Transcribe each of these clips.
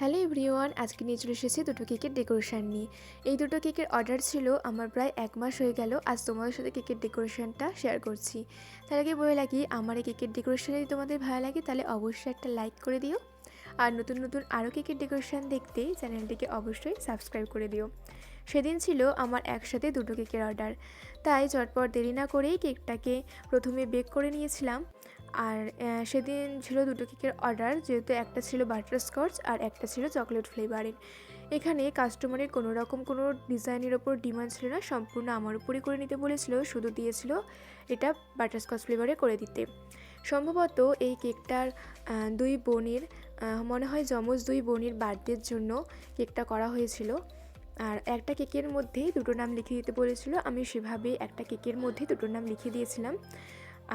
Hello everyone, আজকে নিয়ে চলে এসেছি দুটো কেকের ডেকোরেশান নিয়ে। এই দুটো কেকের অর্ডার ছিল, আমার প্রায় এক মাস হয়ে গেল, আজ তোমাদের সাথে কেকের ডেকোরেশানটা শেয়ার করছি। তার আগে বলে লাগি আমার এই কেকের ডেকোরেশন যদি তোমাদের ভালো লাগে, তাহলে অবশ্যই একটা লাইক করে দিও। আর নতুন নতুন আরও কেকের ডেকোরেশন দেখতে চ্যানেলটিকে অবশ্যই সাবস্ক্রাইব করে দিও। সেদিন ছিল আমার একসাথে দুটো কেকের অর্ডার তাই চটপট দেরি না করেই কেকটাকে প্রথমে বেক করে নিয়েছিলাম। আর সেদিন ছিল দুটো কেকের অর্ডার যেহেতু একটা ছিল বাটারস্কচ আর একটা ছিল চকলেট ফ্লেভারের এখানে কাস্টমারের কোনো রকম কোনো ডিজাইনের ওপর ডিমান্ড ছিল না, সম্পূর্ণ আমার উপরই করে নিতে বলেছিল, শুধু দিয়েছিল এটা বাটারস্কচ ফ্লেভারে করে দিতে। সম্ভবত এই কেকটার দুই বোনের মনে হয় যমজ দুই বোনের বার্থডের জন্য কেকটা করা হয়েছিল। আর একটা কেকের মধ্যেই দুটো নাম লিখে দিতে বলেছিল। আমি সেভাবে একটা কেকের মধ্যে দুটো নাম লিখে দিয়েছিলাম।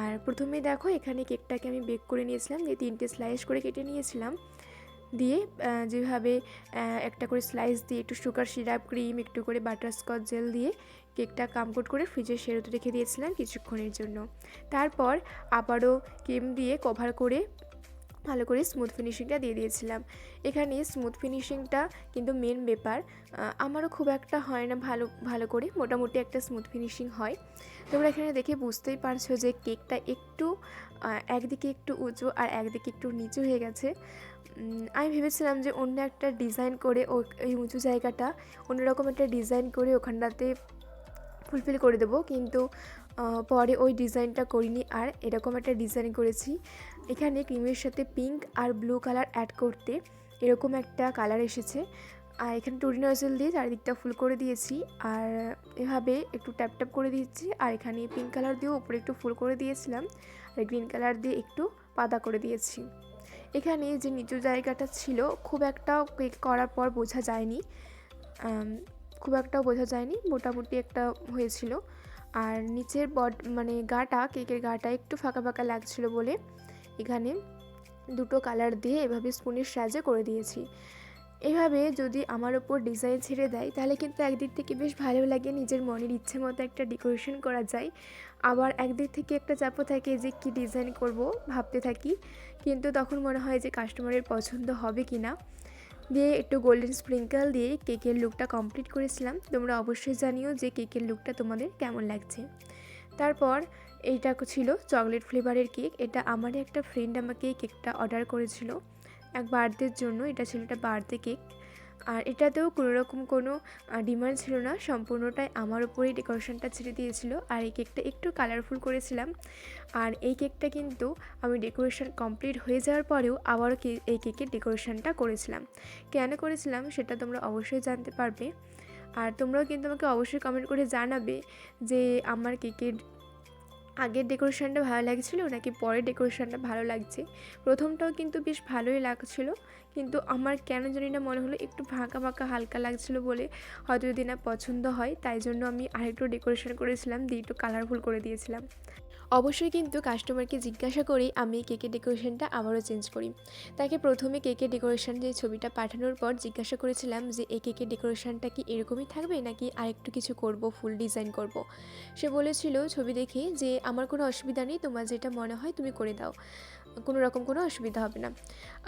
আর প্রথমে দেখো, এখানে কেকটাকে আমি বেক করে নিয়েছিলাম, দিয়ে তিনটে স্লাইস করে কেটে নিয়েছিলাম। দিয়ে যেভাবে একটা করে স্লাইস দিয়ে একটু সুগার, সিরাপ, ক্রিম, একটু করে বাটারস্কচ জেল দিয়ে কেকটা কামকোট করে ফ্রিজে সেরোতে রেখে দিয়েছিলাম কিছুক্ষণের জন্য। তারপর আবারও ক্রিম দিয়ে কভার করে ভালো করে স্মুথ ফিনিশিংটা দিয়ে দিয়েছিলাম। এখানে স্মুথ ফিনিশিংটা কিন্তু মেন ব্যাপার। আমারও খুব একটা হয় না ভালো ভালো করে। মোটামুটি একটা স্মুথ ফিনিশিং হয়। তোমরা এখানে দেখে বুঝতেই পারছ যে কেকটা একটু একদিকে একটু উঁচু আর একদিকে একটু নিচু হয়ে গেছে। আমি ভেবেছিলাম যে অন্য একটা ডিজাইন করে ও, এই উঁচু জায়গাটা অন্যরকম একটা ডিজাইন করে ওখানটাতে ফুলফিল করে দেবো, কিন্তু পরে ওই ডিজাইনটা করিনি। আর এরকম একটা ডিজাইন করেছি। এখানে ক্রিমের সাথে পিঙ্ক আর ব্লু কালার অ্যাড করতে এরকম একটা কালার এসেছে। আর এখানে টুরি নজল দিয়ে চারিদিকটা ফুল করে দিয়েছি। আর এভাবে একটু ট্যাপ ট্যাপ করে দিয়েছি। আর এখানে পিঙ্ক কালার দিয়েও উপরে একটু ফুল করে দিয়েছিলাম। আর গ্রিন কালার দিয়ে একটু পাতা করে দিয়েছি। এখানে যে নিচু জায়গাটা ছিল, খুব একটা করার পর বোঝা যায়নি। খুব একটা বোঝা যায়নি, মোটামুটি একটা হয়েছিল। আর নিচের বড মানে গাটা, কেকের গাটা একটু ফাঁকা ফাঁকা লাগছিল বলে এখানে দুটো কালার দিয়ে এভাবে স্পুনের সাহায্যে করে দিয়েছি। এভাবে যদি আমার ওপর ডিজাইন ছেড়ে দেয়, তাহলে কিন্তু একদিক থেকে বেশ ভালো লাগে নিজের মনের ইচ্ছে মতো একটা ডেকোরেশন করা যায়। আবার একদিক থেকে একটা চাপও থাকে যে কী ডিজাইন করব ভাবতে থাকি, কিন্তু তখন মনে হয় যে কাস্টমারের পছন্দ হবে কি না দিয়ে একটু গোল্ডেন স্প্রিঙ্কেল দিয়ে কেকের লুকটা কমপ্লিট করেছিলাম। তোমরা অবশ্যই জানিও যে কেকের লুকটা তোমাদের কেমন লাগছে। তারপর এইটা ছিল চকলেট ফ্লেভারের কেক এটা আমারই একটা ফ্রেন্ড আমাকে কেকটা অর্ডার করেছিল। এক বার্থডের জন্য এটা ছিল একটা বার্থডে কেক আর এটাতেও কোনো রকম কোনো ডিমান্ড ছিল না। সম্পূর্ণটাই আমার উপরেই ডেকোরেশনটা ছেড়ে দিয়েছিল। আর এই কেকটা একটু কালারফুল করেছিলাম। আর এই কেকটা কিন্তু আমি ডেকোরেশন কমপ্লিট হয়ে যাওয়ার পরেও আবারও এই কেকের ডেকোরেশনটা করেছিলাম। কেন করেছিলাম সেটা তোমরা অবশ্যই জানতে পারবে। আর তোমরাও কিন্তু আমাকে অবশ্যই কমেন্ট করে জানাবে যে আমার কেকের আগের ডেকোরেশনটা ভালো লাগছিল, নাকি পরের ডেকোরেশনটা ভালো লাগছে? প্রথমটাও কিন্তু বেশ ভালোই লাগছিল, কিন্তু আমার কেন জানি না মনে হলো একটু ফাঁকা ফাঁকা হালকা লাগছিল বলে হয়তো যদি না পছন্দ হয়, তাই জন্য আমি আরেকটু ডেকোরেশন করেছিলাম, দিয়ে একটু কালারফুল করে দিয়েছিলাম। অবশ্যই কিন্তু কাস্টমারকে জিজ্ঞাসা করেই আমি কেকের ডেকোরেশনটা আবারও চেঞ্জ করি তাকে প্রথমে কেকের ডেকোরেশন যে ছবিটা পাঠানোর পর জিজ্ঞাসা করেছিলাম যে, এই কেকের ডেকোরেশনটা কি এরকমই থাকবে নাকি আরেকটু কিছু করব ফুল ডিজাইন করব। সে বলেছিল ছবি দেখে যে, আমার কোনো অসুবিধা নেই, তোমার যেটা মনে হয় তুমি করে দাও কোনো রকম কোনো অসুবিধা হবে না।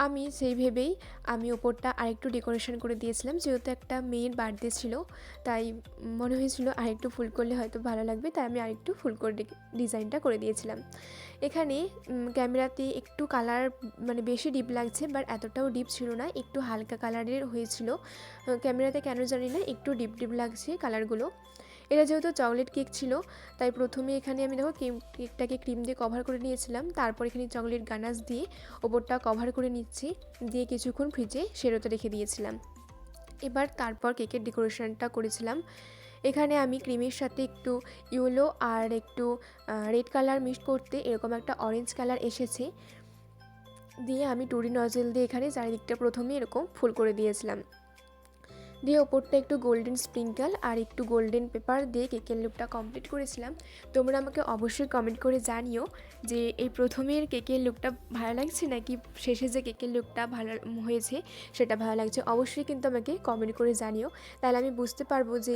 আমি সেই ভেবেই আমি ওপরটা আরেকটু ডেকোরেশন করে দিয়েছিলাম। যেহেতু একটা মেয়ের বার্থডে ছিল, তাই মনে হয়েছিল আরেকটু ফুল করলে হয়তো ভালো লাগবে, তাই আমি আরেকটু ফুল করে ডিজাইনটা করে দিয়েছিলাম। এখানে ক্যামেরাতে একটু কালার মানে বেশি ডিপ লাগছে বাট এতটাও ডিপ ছিল না, একটু হালকা কালারের হয়েছিল। ক্যামেরাতে কেন জানি না, একটু ডিপ ডিপ লাগছে কালারগুলো এটা যেহেতু চকলেট কেক ছিল, তাই প্রথমে এখানে আমি দেখো কেকটাকে ক্রিম দিয়ে কভার করে নিয়েছিলাম। তারপর এখানে চকলেট গানাস দিয়ে ওপরটা কভার করে নিচ্ছি, দিয়ে কিছুক্ষণ ফ্রিজে সেরোতে রেখে দিয়েছিলাম। এবার তারপর কেকের ডেকোরেশনটা করেছিলাম। এখানে আমি ক্রিমের সাথে একটু ইয়েলো আর একটু রেড কালার মিক্সড করতে এরকম একটা অরেঞ্জ কালার এসেছে। দিয়ে আমি টুরি নজেল দিয়ে এখানে চারিদিকটা প্রথমে এরকম ফুল করে দিয়েছিলাম। দিয়ে ওপরটা একটু গোল্ডেন স্প্রিঙ্কল আর একটু গোল্ডেন পেপার দিয়ে কেকের লুকটা কমপ্লিট করেছিলাম। তোমরা আমাকে অবশ্যই কমেন্ট করে জানিও যে এই প্রথমের কেকের লুকটা ভালো লাগছে নাকি শেষে যে কেকের লুকটা ভালো হয়েছে সেটা ভালো লাগছে অবশ্যই কিন্তু আমাকে কমেন্ট করে জানিও। তাহলে আমি বুঝতে পারব যে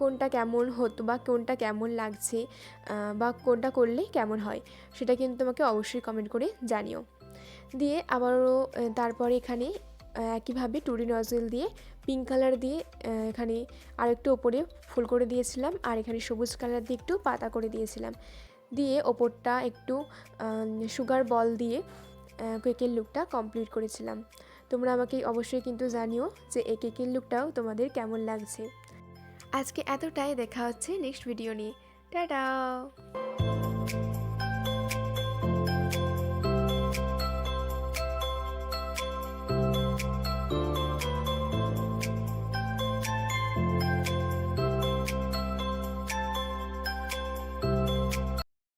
কোনটা কেমন হতো বা কোনটা কেমন লাগছে বা কোনটা করলে কেমন হয় সেটা কিন্তু আমাকে অবশ্যই কমেন্ট করে জানিও। দিয়ে আবারও তারপরে এখানে একইভাবে টুরি নজল দিয়ে পিঙ্ক কালার দিয়ে এখানে আরেকটু ওপরে ফুল করে দিয়েছিলাম আর এখানে সবুজ কালার দিয়ে একটু পাতা করে দিয়েছিলাম। দিয়ে ওপরটা একটু সুগার বল দিয়ে কেকের লুকটা কমপ্লিট করেছিলাম। তোমরা আমাকে অবশ্যই কিন্তু জানিও যে এই কেকের লুকটাও তোমাদের কেমন লাগছে। আজকে এতটাই, দেখা হচ্ছে নেক্সট ভিডিও নিয়ে। টাটা!